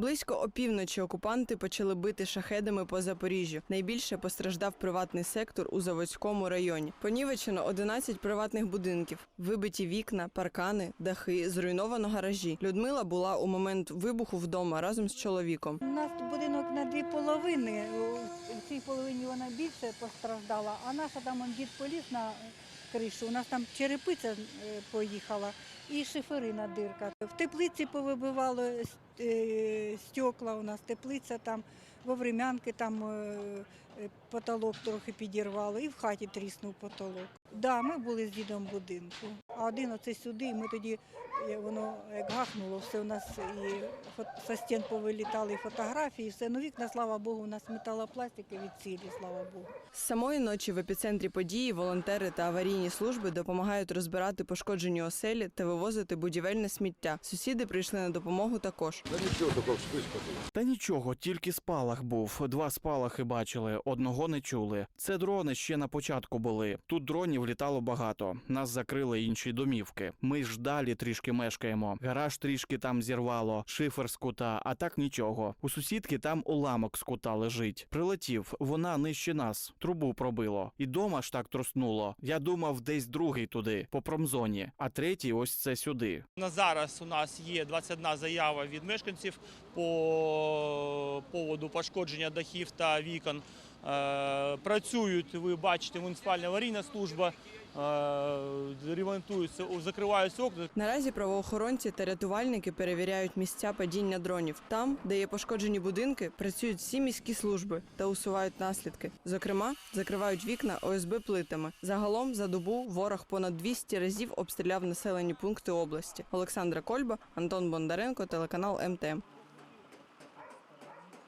Близько опівночі окупанти почали бити шахедами по Запоріжжю. Найбільше постраждав приватний сектор у Заводському районі. Понівечено 11 приватних будинків, вибиті вікна, паркани, дахи, зруйновано гаражі. Людмила була у момент вибуху вдома разом з чоловіком. У нас будинок на дві половини. У цій половині вона більше постраждала, а наша там дід поліз на кришу. У нас там черепиця е, поїхала і шиферина дирка. В теплиці повибивало е, стекла. У нас теплиця там, во врем'янки там е, потолок трохи підірвало, і в хаті тріснув потолок. Да, ми були з дідом в будинку. А один оце сюди, і ми тоді е, воно як гахнуло, все у нас і со стін повилітали і фотографії, і все. Ну вікна, слава Богу, у нас металопластики від цілі, слава Богу. З самої ночі в епіцентрі події волонтери та аварійні служби допомагають розбирати пошкоджені оселі та вивозити будівельне сміття. Сусіди прийшли на допомогу також. Да нічого, такого. Та нічого, тільки спалах був. Два спалахи бачили, одного не чули. Це дрони ще на початку були. Тут дронів літало багато. Нас закрили інші домівки. Ми ж далі трішки мешкаємо. Гараж трішки там зірвало, шифер з кута, а так нічого. У сусідки там уламок з кута лежить. Прилетів, вона нижче нас, трубу пробило. І дома ж так труснуло. Я думав, десь другий туди, по промзоні, а третій ось це сюди. На зараз у нас є 21 заява від мешканців по поводу пошкодження дахів та вікон. Е, Працюють, ви бачите, муніципальна аварійна служба, е, ремонтуються, закриваються окна. Наразі правоохоронці та рятувальники перевіряють місця падіння дронів. Там, де є пошкоджені будинки, працюють всі міські служби та усувають наслідки. Зокрема, закривають вікна ОСБ плитами. Загалом за добу ворог понад 200 разів обстріляв населені пункти області. Олександра Кольба, Антон Бондаренко, телеканал МТМ.